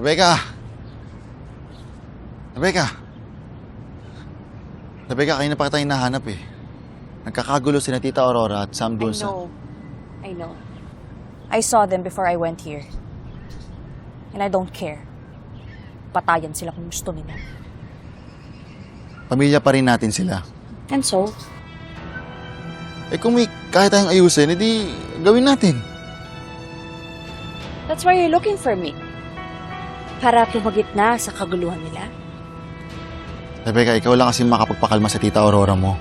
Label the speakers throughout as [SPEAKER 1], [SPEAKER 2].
[SPEAKER 1] Rebecca! Rebecca! Rebecca, kayo na pa tayo nahanap eh. Nagkakagulo si na Tita Aurora at Sam
[SPEAKER 2] I
[SPEAKER 1] dun sa...
[SPEAKER 2] know. I know. I saw them before I went here. And I don't care. Patayan sila kung gusto nila.
[SPEAKER 1] Pamilya pa rin natin sila.
[SPEAKER 2] And so,
[SPEAKER 1] Eh kung may kaya tayong ayusin, edi gawin natin.
[SPEAKER 2] that's why you're looking for me. Para pumagit na sa kaguluhan nila.
[SPEAKER 1] Rebecca, ikaw lang kasi makapagpakalma sa Tita Aurora mo.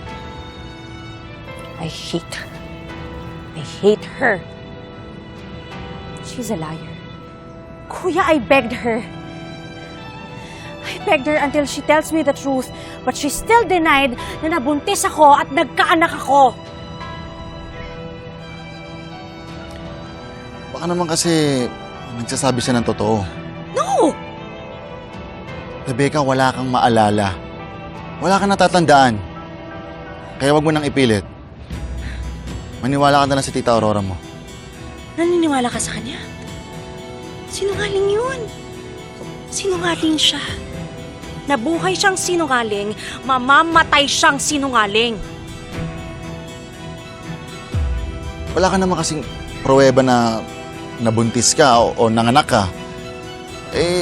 [SPEAKER 2] I hate her. I hate her. She's a liar. Kuya, I begged her. I begged her until she tells me the truth, but she still denied na nabuntis ako at nagkaanak ako.
[SPEAKER 1] Baka naman kasi nagsasabi siya ng totoo. Rebecca, wala kang maalala. Wala kang natatandaan. Kaya wag mo nang ipilit. Maniwala ka na lang sa Tita Aurora mo.
[SPEAKER 2] Naniniwala ka sa kanya? Sinungaling yun. Sinungaling siya. Nabuhay siyang sinungaling, mamamatay siyang sinungaling.
[SPEAKER 1] Wala ka naman kasing pruweba na nabuntis ka o, o nanganak ka. Eh,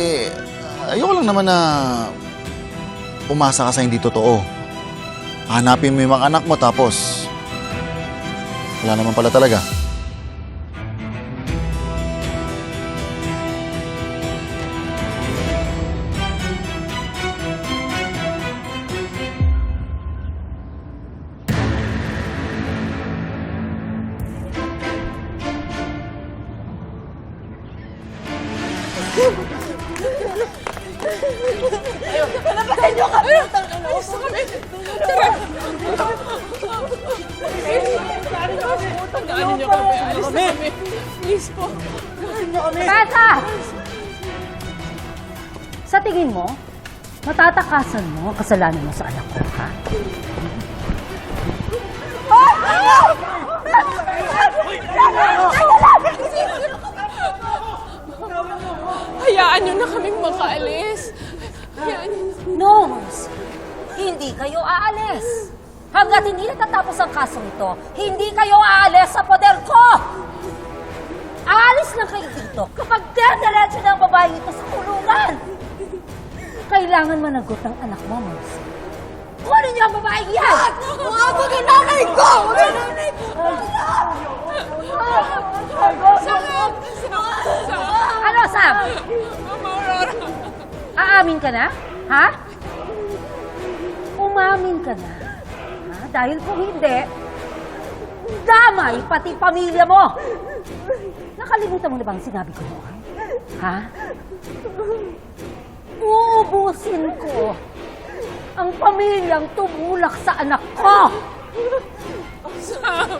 [SPEAKER 1] lang naman na umasa ka sa hindi totoo. Hanapin mo yung mga anak mo tapos wala naman pala talaga.
[SPEAKER 3] Tata! Sa tingin mo, matatakasan mo kasalanan mo sa anak ko, ha?
[SPEAKER 4] Hayaan
[SPEAKER 3] Hindi kayo aalis. Hanggat hindi natatapos ang kasong ito, hindi kayo aalis sa poder ko! Aalis lang kayo dito kapag dediretso na ang babae ito sa kulungan! Kailangan managot ng anak mo, Mars. Kunin niyo ang babae yan! Huwag mo ang nanay ko! Huwag ang nanay ko!
[SPEAKER 4] Sam!
[SPEAKER 3] Ano, Sam?
[SPEAKER 4] Mama Aurora!
[SPEAKER 3] Aamin ka na? Ha? Umamin ka na? Ha? Dahil kung hindi, damay pati pamilya mo! Nakalimutan mo na bang sinabi ko noon? Ha? Uubusin ko ang pamilyang tumulak sa anak ko!
[SPEAKER 4] Sam!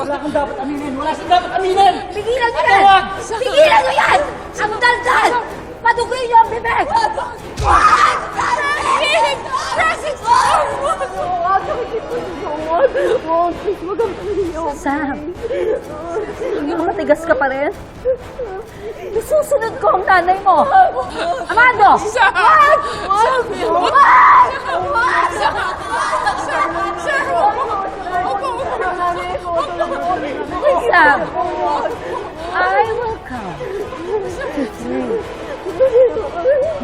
[SPEAKER 3] Wala kang dapat aminin! Wala kang dapat aminin! Pigilan niyo yan! Pigilan niyo yan! Ang daldal! Padugoy niyo ang bibig! Sam! Ang matigas ka pa rin? Isusunod ko ang nanay mo! Amando!
[SPEAKER 4] Sam! Wag! Sam!
[SPEAKER 3] Wag!
[SPEAKER 4] Sam! Sam! Opo!
[SPEAKER 3] Sam! I will come.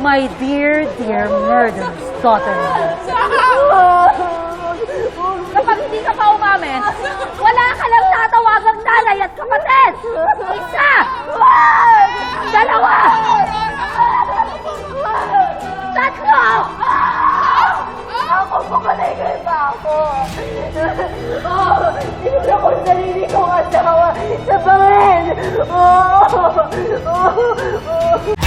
[SPEAKER 3] My dear, dear murderous daughter. Kapag hindi ka pa umamin, wala ka lang tatawagang nanay at kapatid! Isa! Dalawa! Tatlo! Ako pumaligay pa ako! Oh, Tinula ko ang sarili kong asawa sa bangin! Oh! Oh! Oh!